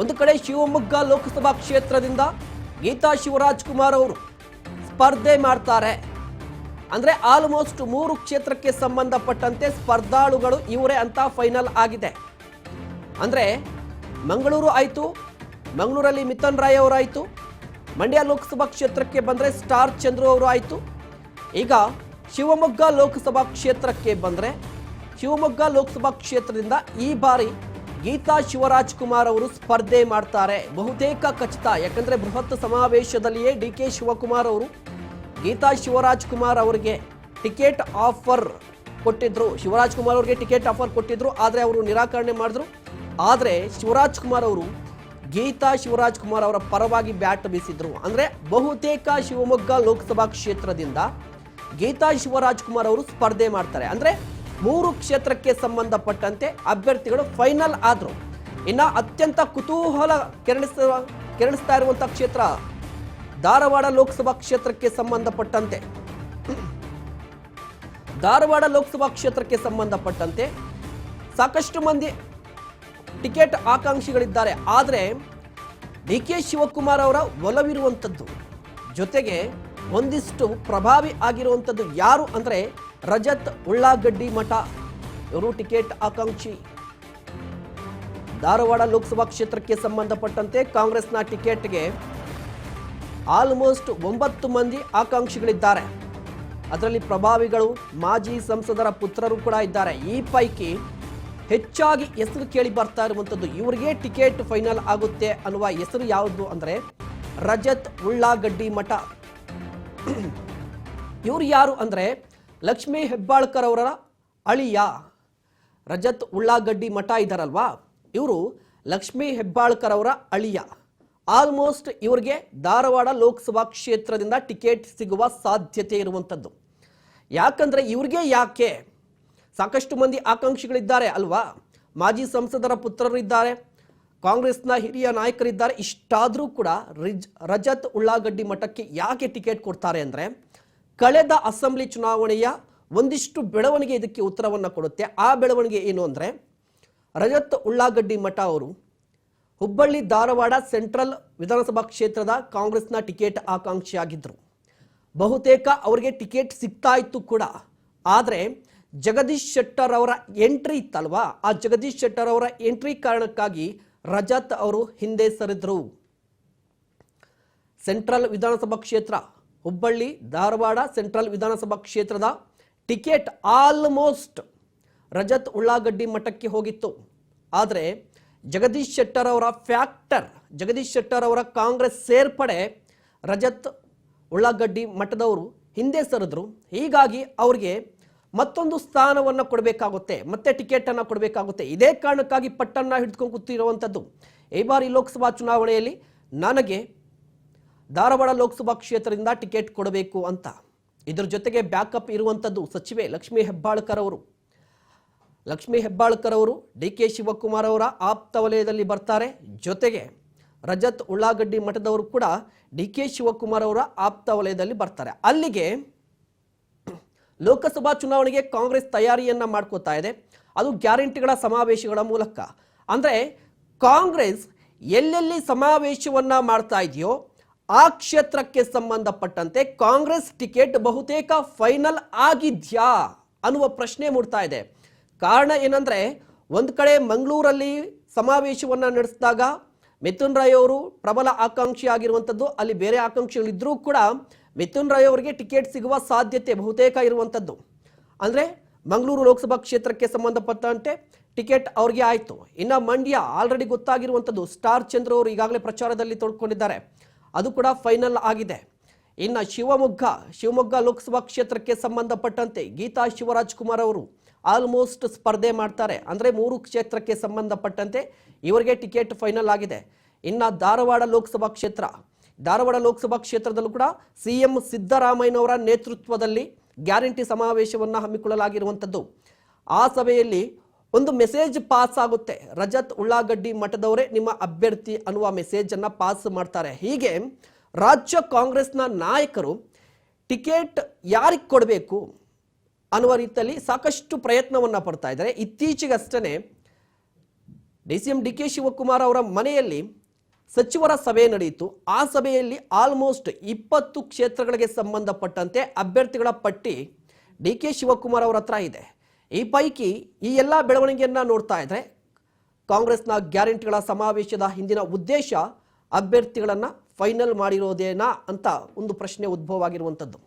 ಒಂದು ಕಡೆ ಶಿವಮೊಗ್ಗ ಲೋಕಸಭಾ ಕ್ಷೇತ್ರದಿಂದ ಗೀತಾ ಶಿವರಾಜ್ ಕುಮಾರ್ ಅವರು ಸ್ಪರ್ಧೆ ಮಾಡ್ತಾರೆ. ಅಂದ್ರೆ ಆಲ್ಮೋಸ್ಟ್ ಮೂರು ಕ್ಷೇತ್ರಕ್ಕೆ ಸಂಬಂಧಪಟ್ಟಂತೆ ಸ್ಪರ್ಧಾಳುಗಳು ಇವರೇ ಅಂತ ಫೈನಲ್ ಆಗಿದೆ. ಅಂದ್ರೆ ಮಂಗಳೂರು ಆಯಿತು, ಮಂಗಳೂರಲ್ಲಿ ಮಿಥನ್ ರಾಯ್ ಅವರಾಯಿತು ಮಂಡ್ಯ ಲೋಕಸಭಾ ಕ್ಷೇತ್ರಕ್ಕೆ ಬಂದರೆ ಸ್ಟಾರ್ ಚಂದ್ರು ಅವರು ಆಯಿತು. ಈಗ ಶಿವಮೊಗ್ಗ ಲೋಕಸಭಾ ಕ್ಷೇತ್ರಕ್ಕೆ ಬಂದರೆ ಶಿವಮೊಗ್ಗ ಲೋಕಸಭಾ ಕ್ಷೇತ್ರದಿಂದ ಈ ಬಾರಿ ಗೀತಾ ಶಿವರಾಜ್ ಕುಮಾರ್ ಅವರು ಸ್ಪರ್ಧೆ ಮಾಡ್ತಾರೆ. ಬಹುತೇಕ ಖಚಿತ, ಯಾಕಂದ್ರೆ ಬೃಹತ್ ಸಮಾವೇಶದಲ್ಲಿಯೇ ಡಿ ಕೆ ಶಿವಕುಮಾರ್ ಅವರು ಗೀತಾ ಶಿವರಾಜ್ ಕುಮಾರ್ ಅವರಿಗೆ ಟಿಕೆಟ್ ಆಫರ್ ಕೊಟ್ಟಿದ್ರು. ಶಿವರಾಜ್ ಕುಮಾರ್ ಅವರಿಗೆ ಟಿಕೆಟ್ ಆಫರ್ ಕೊಟ್ಟಿದ್ರು, ಆದರೆ ಅವರು ನಿರಾಕರಣೆ ಮಾಡಿದ್ರು. ಆದರೆ ಶಿವರಾಜ್ ಕುಮಾರ್ ಅವರು ಗೀತಾ ಶಿವರಾಜ್ ಕುಮಾರ್ ಅವರ ಪರವಾಗಿ ಬ್ಯಾಟ್ ಬೀಸಿದ್ರು. ಅಂದ್ರೆ ಬಹುತೇಕ ಶಿವಮೊಗ್ಗ ಲೋಕಸಭಾ ಕ್ಷೇತ್ರದಿಂದ ಗೀತಾ ಶಿವರಾಜ್ ಕುಮಾರ್ ಅವರು ಸ್ಪರ್ಧೆ ಮಾಡ್ತಾರೆ. ಅಂದ್ರೆ ಮೂರು ಕ್ಷೇತ್ರಕ್ಕೆ ಸಂಬಂಧಪಟ್ಟಂತೆ ಅಭ್ಯರ್ಥಿಗಳು ಫೈನಲ್ ಆದರು. ಇನ್ನು ಅತ್ಯಂತ ಕುತೂಹಲ ಕೆರಳಿಸ ಕೆರಳಿಸ್ತಾ ಇರುವಂಥ ಕ್ಷೇತ್ರ ಧಾರವಾಡ ಲೋಕಸಭಾ ಕ್ಷೇತ್ರಕ್ಕೆ ಸಂಬಂಧಪಟ್ಟಂತೆ. ಧಾರವಾಡ ಲೋಕಸಭಾ ಕ್ಷೇತ್ರಕ್ಕೆ ಸಂಬಂಧಪಟ್ಟಂತೆ ಸಾಕಷ್ಟು ಮಂದಿ ಟಿಕೆಟ್ ಆಕಾಂಕ್ಷಿಗಳಿದ್ದಾರೆ. ಆದರೆ ಡಿ ಕೆ ಶಿವಕುಮಾರ್ ಅವರ ಒಲವಿರುವಂಥದ್ದು ಜೊತೆಗೆ ಒಂದಿಷ್ಟು ಪ್ರಭಾವಿ ಆಗಿರುವಂಥದ್ದು ಯಾರು ಅಂದರೆ ರಜತ್ ಉಳ್ಳಾಗಡ್ಡಿ ಮಠ. ಇವರು ಟಿಕೆಟ್ ಆಕಾಂಕ್ಷಿ. ಧಾರವಾಡ ಲೋಕಸಭಾ ಕ್ಷೇತ್ರಕ್ಕೆ ಸಂಬಂಧಪಟ್ಟಂತೆ ಕಾಂಗ್ರೆಸ್ನ ಟಿಕೆಟ್ಗೆ ಆಲ್ಮೋಸ್ಟ್ ಒಂಬತ್ತು ಮಂದಿ ಆಕಾಂಕ್ಷಿಗಳಿದ್ದಾರೆ. ಅದರಲ್ಲಿ ಪ್ರಭಾವಿಗಳು ಮಾಜಿ ಸಂಸದರ ಪುತ್ರರು ಕೂಡ ಇದ್ದಾರೆ. ಈ ಪೈಕಿ ಹೆಚ್ಚಾಗಿ ಹೆಸರು ಕೇಳಿ ಬರ್ತಾ ಇರುವಂಥದ್ದು ಇವರಿಗೆ ಟಿಕೆಟ್ ಫೈನಲ್ ಆಗುತ್ತೆ ಅನ್ನುವ ಹೆಸರು ಯಾವುದು ಅಂದರೆ ರಜತ್ ಉಳ್ಳಾಗಡ್ಡಿ ಮಠ. ಇವರು ಯಾರು ಅಂದರೆ ಲಕ್ಷ್ಮೀ ಹೆಬ್ಬಾಳ್ಕರ್ ಅವರ ಅಳಿಯ ರಜತ್ ಉಳ್ಳಾಗಡ್ಡಿ ಮಠ ಇದ್ದಾರಲ್ವಾ ಇವರು ಲಕ್ಷ್ಮೀ ಹೆಬ್ಬಾಳ್ಕರ್ ಅವರ ಅಳಿಯ. ಆಲ್ಮೋಸ್ಟ್ ಇವರಿಗೆ ಧಾರವಾಡ ಲೋಕಸಭಾ ಕ್ಷೇತ್ರದಿಂದ ಟಿಕೆಟ್ ಸಿಗುವ ಸಾಧ್ಯತೆ ಇರುವಂಥದ್ದು ಯಾಕಂದರೆ ಇವ್ರಿಗೆ ಯಾಕೆ? ಸಾಕಷ್ಟು ಮಂದಿ ಆಕಾಂಕ್ಷಿಗಳಿದ್ದಾರೆ ಅಲ್ವಾ? ಮಾಜಿ ಸಂಸದರ ಪುತ್ರರು ಇದ್ದಾರೆ ಕಾಂಗ್ರೆಸ್ನ ಹಿರಿಯ ನಾಯಕರಿದ್ದಾರೆ. ಇಷ್ಟಾದರೂ ಕೂಡ ರಿಜ್, ರಜತ್ ಉಳ್ಳಾಗಡ್ಡಿ ಮಠಕ್ಕೆ ಯಾಕೆ ಟಿಕೆಟ್ ಕೊಡ್ತಾರೆ ಅಂದರೆ ಕಳೆದ ಅಸೆಂಬ್ಲಿ ಚುನಾವಣೆಯ ಒಂದಿಷ್ಟು ಬೆಳವಣಿಗೆ ಇದಕ್ಕೆ ಉತ್ತರವನ್ನು ಕೊಡುತ್ತೆ. ಆ ಬೆಳವಣಿಗೆ ಏನು ಅಂದರೆ, ರಜತ್ ಉಳ್ಳಾಗಡ್ಡಿ ಮಠ ಅವರು ಹುಬ್ಬಳ್ಳಿ ಧಾರವಾಡ ಸೆಂಟ್ರಲ್ ವಿಧಾನಸಭಾ ಕ್ಷೇತ್ರದ ಕಾಂಗ್ರೆಸ್ನ ಟಿಕೆಟ್ ಆಕಾಂಕ್ಷಿಯಾಗಿದ್ದರು ಬಹುತೇಕ ಅವರಿಗೆ ಟಿಕೆಟ್ ಸಿಗ್ತಾ ಇತ್ತು ಕೂಡ. ಆದರೆ, ಜಗದೀಶ್ ಶೆಟ್ಟರ್ ಅವರ ಎಂಟ್ರಿ ಇತ್ತಲ್ವಾ? ಆ ಜಗದೀಶ್ ಶೆಟ್ಟರ್ ಅವರ ಎಂಟ್ರಿ ಕಾರಣಕ್ಕಾಗಿ ರಜತ್ ಅವರು ಹಿಂದೆ ಸರಿದ್ರು. ಸೆಂಟ್ರಲ್ ವಿಧಾನಸಭಾ ಕ್ಷೇತ್ರ ಹುಬ್ಬಳ್ಳಿ, ಧಾರವಾಡ ಸೆಂಟ್ರಲ್ ವಿಧಾನಸಭಾ ಕ್ಷೇತ್ರದ ಟಿಕೆಟ್ ಆಲ್ಮೋಸ್ಟ್ ರಜತ್ ಉಳ್ಳಾಗಡ್ಡಿ ಮಠಕ್ಕೆ ಹೋಗಿತ್ತು. ಆದರೆ ಜಗದೀಶ್ ಶೆಟ್ಟರ್ ಅವರ ಫ್ಯಾಕ್ಟರ್, ಜಗದೀಶ್ ಶೆಟ್ಟರ್ ಅವರ ಕಾಂಗ್ರೆಸ್ ಸೇರ್ಪಡೆ ರಜತ್ ಉಳ್ಳಾಗಡ್ಡಿ ಮಠದವರು ಹಿಂದೆ ಸರಿದ್ರು. ಹೀಗಾಗಿ ಅವರಿಗೆ ಮತ್ತೊಂದು ಸ್ಥಾನವನ್ನು ಕೊಡಬೇಕಾಗುತ್ತೆ, ಮತ್ತೆ ಟಿಕೆಟನ್ನು ಕೊಡಬೇಕಾಗುತ್ತೆ. ಇದೇ ಕಾರಣಕ್ಕಾಗಿ ಪಟ್ಟನ್ನು ಹಿಡಿದುಕೊಂಡು ಕೂತಿರುವಂಥದ್ದು ಈ ಬಾರಿ ಲೋಕಸಭಾ ಚುನಾವಣೆಯಲ್ಲಿ ನನಗೆ ಧಾರವಾಡ ಲೋಕಸಭಾ ಕ್ಷೇತ್ರದಿಂದ ಟಿಕೆಟ್ ಕೊಡಬೇಕು ಅಂತ. ಇದರ ಜೊತೆಗೆ ಬ್ಯಾಕಪ್ ಇರುವಂಥದ್ದು ಸಚಿವೆ ಲಕ್ಷ್ಮೀ ಹೆಬ್ಬಾಳ್ಕರ್ ಅವರು. ಲಕ್ಷ್ಮೀ ಹೆಬ್ಬಾಳ್ಕರ್ ಅವರು, ಡಿ ಕೆ ಶಿವಕುಮಾರ್ ಅವರ ಆಪ್ತ ವಲಯದಲ್ಲಿ ಬರ್ತಾರೆ. ಜೊತೆಗೆ ರಜತ್ ಉಳ್ಳಾಗಡ್ಡಿ ಮಠದವರು ಕೂಡ ಡಿ ಕೆ ಶಿವಕುಮಾರ್ ಅವರ ಆಪ್ತ ವಲಯದಲ್ಲಿ ಬರ್ತಾರೆ. ಅಲ್ಲಿಗೆ ಲೋಕಸಭಾ ಚುನಾವಣೆಗೆ ಕಾಂಗ್ರೆಸ್ ತಯಾರಿಯನ್ನು ಮಾಡ್ಕೋತಾ ಇದೆ. ಅದು ಗ್ಯಾರಂಟಿಗಳ ಸಮಾವೇಶಗಳ ಮೂಲಕ. ಅಂದರೆ ಕಾಂಗ್ರೆಸ್ ಎಲ್ಲೆಲ್ಲಿ ಸಮಾವೇಶವನ್ನು ಮಾಡ್ತಾ ಇದೆಯೋ ಆ ಕ್ಷೇತ್ರಕ್ಕೆ ಸಂಬಂಧಪಟ್ಟಂತೆ ಕಾಂಗ್ರೆಸ್ ಟಿಕೆಟ್ ಬಹುತೇಕ ಫೈನಲ್ ಆಗಿದ್ಯಾ ಅನ್ನುವ ಪ್ರಶ್ನೆ ಮೂಡ್ತಾ ಇದೆ. ಕಾರಣ ಏನಂದ್ರೆ, ಒಂದು ಕಡೆ ಮಂಗಳೂರಲ್ಲಿ ಸಮಾವೇಶವನ್ನು ನಡೆಸಿದಾಗ ಮಿಥುನ್ ರಾಯ್ ಅವರು ಪ್ರಬಲ ಆಕಾಂಕ್ಷಿ ಆಗಿರುವಂಥದ್ದು ಅಲ್ಲಿ ಬೇರೆ ಆಕಾಂಕ್ಷಿಗಳಿದ್ದರೂ ಕೂಡ ಮಿಥುನ್ ರಾಯ್ ಅವರಿಗೆ ಟಿಕೆಟ್ ಸಿಗುವ ಸಾಧ್ಯತೆ ಬಹುತೇಕ ಇರುವಂಥದ್ದು ಅಂದರೆ ಮಂಗಳೂರು ಲೋಕಸಭಾ ಕ್ಷೇತ್ರಕ್ಕೆ ಸಂಬಂಧಪಟ್ಟಂತೆ ಟಿಕೆಟ್ ಅವ್ರಿಗೆ ಆಯಿತು. ಇನ್ನು ಮಂಡ್ಯ ಆಲ್ರೆಡಿ ಗೊತ್ತಾಗಿರುವಂಥದ್ದು ಸ್ಟಾರ್ ಚಂದ್ರ ಅವರು ಈಗಾಗಲೇ ಪ್ರಚಾರದಲ್ಲಿ ತೊಡ್ಕೊಂಡಿದ್ದಾರೆ. ಅದು ಕೂಡ ಫೈನಲ್ ಆಗಿದೆ. ಇನ್ನು ಶಿವಮೊಗ್ಗ ಶಿವಮೊಗ್ಗ ಲೋಕಸಭಾ ಕ್ಷೇತ್ರಕ್ಕೆ ಸಂಬಂಧಪಟ್ಟಂತೆ ಗೀತಾ ಶಿವರಾಜ್ ಕುಮಾರ್ ಅವರು ಆಲ್ಮೋಸ್ಟ್ ಸ್ಪರ್ಧೆ ಮಾಡ್ತಾರೆ. ಅಂದರೆ ಮೂರು ಕ್ಷೇತ್ರಕ್ಕೆ ಸಂಬಂಧಪಟ್ಟಂತೆ ಇವರಿಗೆ ಟಿಕೆಟ್ ಫೈನಲ್ ಆಗಿದೆ. ಇನ್ನು ಧಾರವಾಡ ಲೋಕಸಭಾ ಕ್ಷೇತ್ರ, ಧಾರವಾಡ ಲೋಕಸಭಾ ಕ್ಷೇತ್ರದಲ್ಲೂ ಕೂಡ ಸಿ ಎಂ ಸಿದ್ದರಾಮಯ್ಯನವರ ನೇತೃತ್ವದಲ್ಲಿ ಗ್ಯಾರಂಟಿ ಸಮಾವೇಶವನ್ನು ಹಮ್ಮಿಕೊಳ್ಳಲಾಗಿರುವಂಥದ್ದು ಆ ಸಭೆಯಲ್ಲಿ ಒಂದು ಮೆಸೇಜ್ ಪಾಸ್ ಆಗುತ್ತೆ. ರಜತ್ ಉಳ್ಳಾಗಡ್ಡಿ ಮಠದವರೇ ನಿಮ್ಮ ಅಭ್ಯರ್ಥಿ ಅನ್ನುವ ಮೆಸೇಜ್ ಅನ್ನ ಪಾಸ್ ಮಾಡ್ತಾರೆ. ಹೀಗೆ ರಾಜ್ಯ ಕಾಂಗ್ರೆಸ್ನ ನಾಯಕರು ಟಿಕೆಟ್ ಯಾರಿಗೆ ಕೊಡಬೇಕು ಅನ್ನುವ ರೀತಿಯಲ್ಲಿ ಸಾಕಷ್ಟು ಪ್ರಯತ್ನವನ್ನ ಪಡ್ತಾ ಇದ್ದಾರೆ. ಇತ್ತೀಚೆಗಷ್ಟೇ D C M D K Shivakumar ಅವರ ಮನೆಯಲ್ಲಿ ಸಚಿವರ ಸಭೆ ನಡೆಯಿತು. ಆ ಸಭೆಯಲ್ಲಿ ಆಲ್ಮೋಸ್ಟ್ ಇಪ್ಪತ್ತು ಕ್ಷೇತ್ರಗಳಿಗೆ ಸಂಬಂಧಪಟ್ಟಂತೆ ಅಭ್ಯರ್ಥಿಗಳ ಪಟ್ಟಿ ಡಿ ಕೆ ಶಿವಕುಮಾರ್ ಅವರ ಹತ್ರ ಇದೆ. ಈ ಪೈಕಿ ಈ ಎಲ್ಲ ಬೆಳವಣಿಗೆಯನ್ನು ನೋಡ್ತಾ ಇದ್ರೆ ಕಾಂಗ್ರೆಸ್ನ ಗ್ಯಾರಂಟಿಗಳ ಸಮಾವೇಶದ ಹಿಂದಿನ ಉದ್ದೇಶ ಅಭ್ಯರ್ಥಿಗಳನ್ನು ಫೈನಲ್ ಮಾಡಿರೋದೇನಾ ಅಂತ ಒಂದು ಪ್ರಶ್ನೆ ಉದ್ಭವ ಆಗಿರುವಂಥದ್ದು